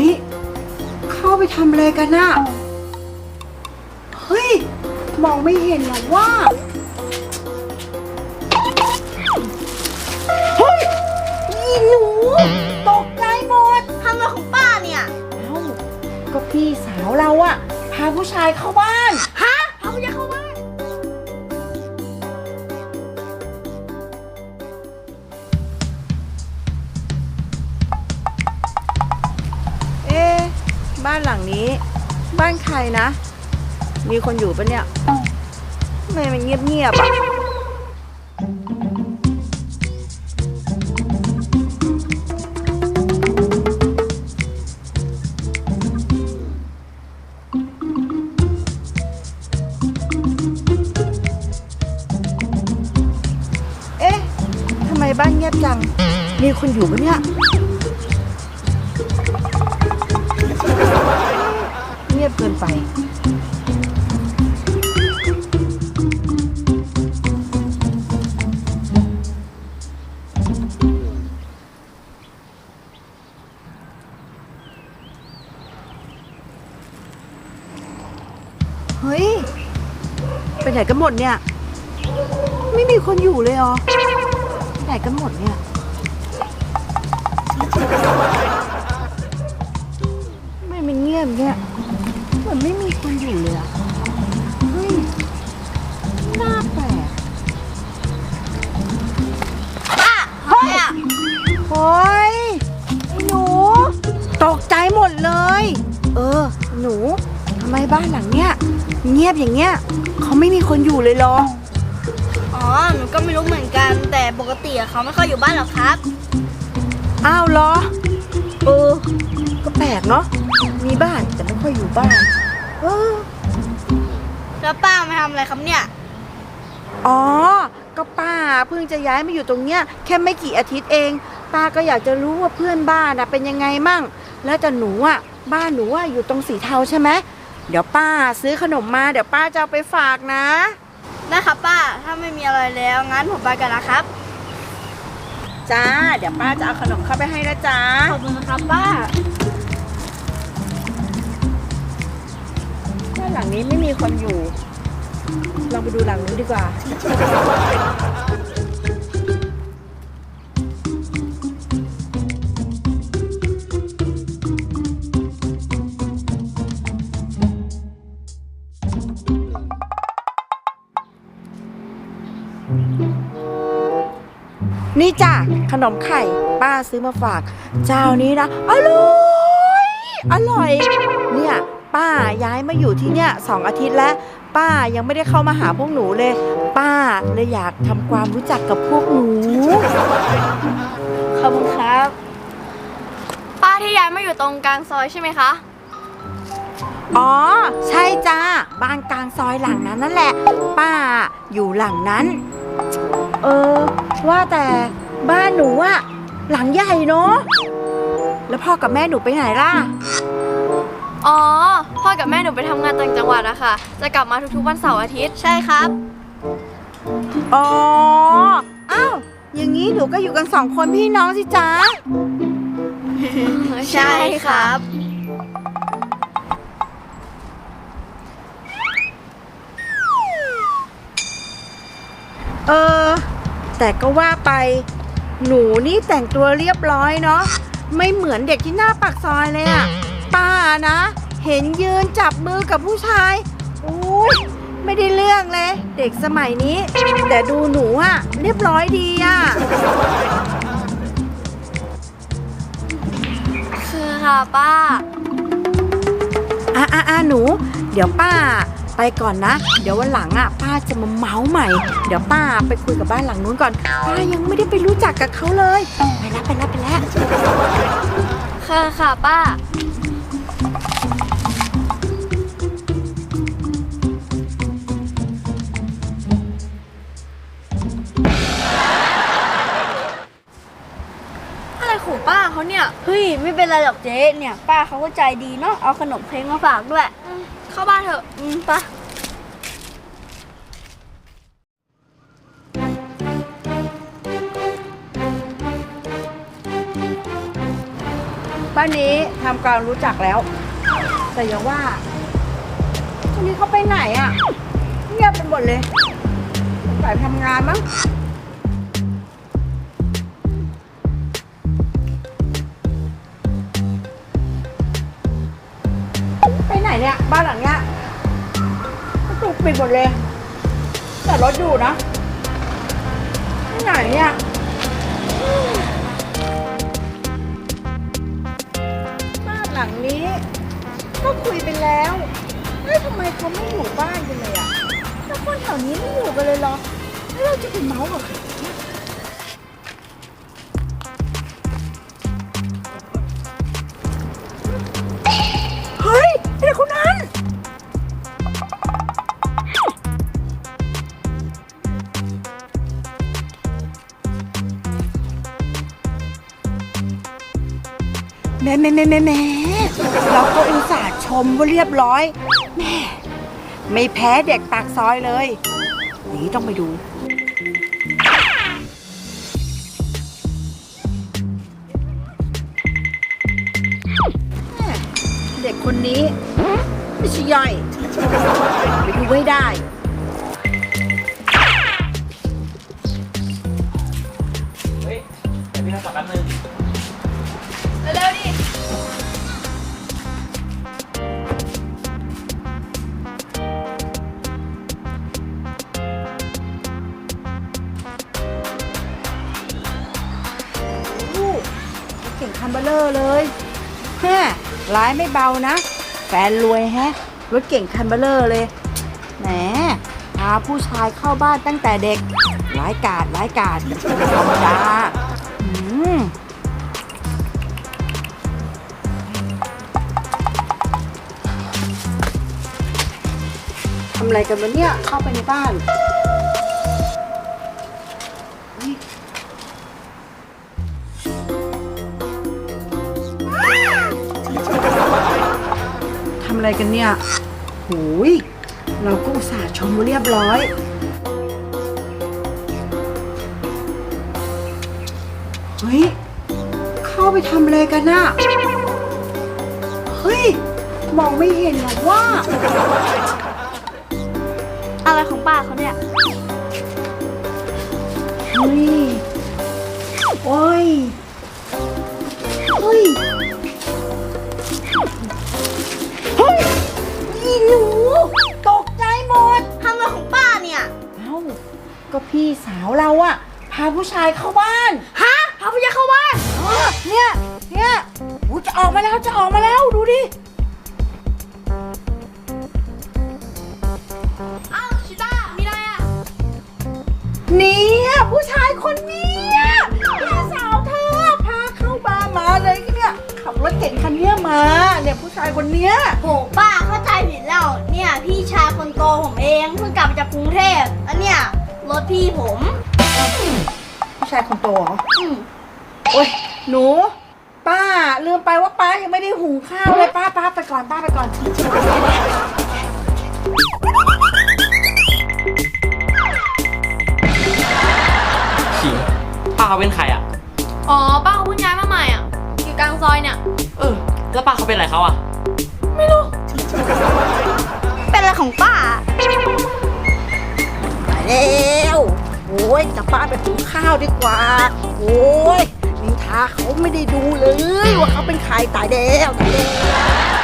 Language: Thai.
ฮ้ยเข้าไปทำอะไรกันน่ะเฮ้ย มองไม่เห็นหรอว่าเฮ้ยอีหนูตกใจหมดทำอะไรของป้าเนี่ย เอ้าก็พี่สาวเราอะพาผู้ชายเข้าบ้าน บ้านใครนะ มีคนอยู่ปะเนี่ยทำไมมันเงียบๆอะเอ๊ะทำไมบ้านเงียบจัง มีคนอยู่ปะเนี่ย เงียบเกินไป เฮ้ย ไปไหนกันหมดเนี่ย ไม่มีคนอยู่เลยเหรอไปไหนกันหมดเนี่ยไม่มันเงียบเนี่ย มือนไม่มีคนอยู่เลยอะเฮ้ยน่าแปลกป้าเฮ้ยอะโอ้ยไอ้หนู ตกใจหมดเลย เออ หนูทำไมบ้านหลังเนี้ยเงียบอย่างเงี้ยเขาไม่มีคนอยู่เลยเหรอ อ๋อ หนูก็ไม่รู้เหมือนกัน แต่ปกติอะเขาไม่ค่อยอยู่บ้านหรอกครับ อ้าวเหรอ เออ ก็แปลกเนาะ มีบ้านแต่ไม่ค่อยอยู่บ้าน เออ แล้วป้ามาทำอะไรครับเนี่ย อ๋อ ก็ป้าเพิ่งจะย้ายมาอยู่ตรงเนี้ยแค่ไม่กี่อาทิตย์เอง ป้าก็อยากจะรู้ว่าเพื่อนบ้านน่ะเป็นยังไงมั่ง แล้วแต่หนูอะ บ้านหนูอะอยู่ตรงสีเทาใช่ไหม เดี๋ยวป้าซื้อขนมมาเดี๋ยวป้าจะเอาไปฝากนะ ได้ครับป้า ถ้าไม่มีอะไรแล้วงั้นผมไปกันนะครับ จ้า เดี๋ยวป้าจะเอาขนมเข้าไปให้นะจ๊ะขอบคุณนะครับป้า บ้านหลังนี้ไม่มีคนอยู่ ลองไปดูหลังนู้นดีกว่า นี่จ้ะขนมไข่ป้าซื้อมาฝาก เจ้านี้นะอร่อยอร่อย เนี่ยป้าย้ายมาอยู่ที่เนี่ยสองอาทิตย์แล้ว ป้ายังไม่ได้เข้ามาหาพวกหนูเลย ป้าเลยอยากทำความรู้จักกับพวกหนูขอบคุณครับ ป้าที่ย้ายมาอยู่ตรงกลางซอยใช่ไหมคะ อ๋อ ใช่จ้าบ้านกลางซอยหลังนั้นนั่นแหละ ป้าอยู่หลังนั้น เออ ว่าแต่บ้านหนูอะหลังใหญ่เนาะแล้วพ่อกับแม่หนูไปไหนล่ะ อ๋อ พ่อกับแม่หนูไปทำงานต่างจังหวัดอะค่ะ จะกลับมาทุกๆวันเสาร์อาทิตย์ ใช่ครับ อ๋อ อ้าว อย่างนี้หนูก็อยู่กันสองคนพี่น้องสิจ๊ะ ใช่ครับ แต่ก็ว่าไปหนูนี่แต่งตัวเรียบร้อยเนาะไม่เหมือนเด็กที่หน้าปากซอยเลยอะป้านะ เห็นยืนจับมือกับผู้ชายอุ้ยไม่ได้เรื่องเลย เด็กสมัยนี้ แต่ดูหนูอะเรียบร้อยดีอะคือค่ะป้าอะอะอะหนู เดี๋ยวป้า ไปก่อนนะ เดี๋ยววันหลังอะป้าจะมาเมาส์ใหม่ เดี๋ยวป้าไปคุยกับบ้านหลังนู้นก่อน ป้ายังไม่ได้ไปรู้จักกับเขาเลย ไปแล้วไปแล้วไปแล้วค่ะค่ะป้า อะไรของป้าเขาเนี่ย เฮ้ย ไม่เป็นไรหรอกเจ๊เนี่ย ป้าเขาก็ใจดีเนาะเอาขนมเค้กมาฝากด้วย เข้าบ้านเถอะอืมปะบ้านนี้ทำการรู้จักแล้ว แต่อย่าว่าวงนี้เขาไปไหนอะ่ะเงียบไปหมดเลยไปทำงานมั้ง เนี่ย บ้านหลังเนี้ยประตูปิดหมดเลย แต่รถอยู่นะไปไหนเนี่ยบ้านหลังนี้ ก็คุยไปแล้วเฮ้ยทำไมเขาไม่อยู่บ้านกันเลยอะแล้วคนแถวนี้ไม่อยู่กันเลยเหรอแล้วเราจะไปเมาส์กับใคร แหม่แหม่แหม่แหม่แหม่เราก็อุตส่าห์ชมว่าเรียบร้อยแหม่ไม่แพ้เด็กปากซอยเลย นี่ต้องไปดูแม่เด็กคนนี้ ไม่ใช่ย่อยไปดูไม่ได้เฮ้ยเดี๋ยวพี่ต้องสับแป๊บนึง เร็วๆดิเก่งคันเบลเลอร์เลยแม่ร้ายไม่เบานะ แฟนรวยแฮะ รถเก่งคันเบลเลอร์เลย แหมพาผู้ชายเข้าบ้านตั้งแต่เด็ก ร้ายกาดร้ายกาดธรรมดาอืม อะไรกันวะเนี่ย เข้าไปในบ้านทำอะไรกันเนี่ยหูยเราก็อุตส่าห์ชมเรียบร้อย เฮ้ย เข้าไปทำอะไรกันน่ะ เฮ้ย มองไม่เห็นหรอว่า อะไรของป้าเขาเนี่ยเฮ้ยโอ้ยเฮ้ยเฮ้ยอีหนูตกใจหมดทำอะไรของป้าเนี่ยเอ้าก็พี่สาวเราอะพาผู้ชายเข้าบ้าน ฮะพาผู้ใหญ่เข้าบ้านเออเนี่ย เนี่ยอูจะออกมาแล้วจะออกมาแล้วดูดิ เนี่ยผู้ชายคนเนี้ยพี่สาวเธอพาเข้าบ้านมาเลยเนี่ยขับรถเก่งคันเนี้ยมาเนี่ยผู้ชายคนเนี้ยโหป้าเข้าใจผิดแล้วเนี่ยพี่ชายคนโตผมเองเพิ่งกลับมาจากกรุงเทพแล้วเนี่ยรถพี่ผม ผู้ชายคนโตเหรออืมโอ้ยหนู ป้าลืมไปว่าป้ายังไม่ได้หุงข้าวเลยป้าป้าไปก่อนป้าไปก่อน เขาเป็นใครอะ อ๋อป้าเขาเพิ่งย้ายมาใหม่อะ อยู่กลางซอยเนี่ย เออ แล้วป้าเขาเป็นอะไรเขาอะเป็นอะไรของป้าไปแล้วโอ้ยจะป้าไปหุงข้าวดีกว่า โอ้ยนินทาเขาไม่ได้ดูเลย ว่าเขาเป็นใครตายแล้วตายแล้ว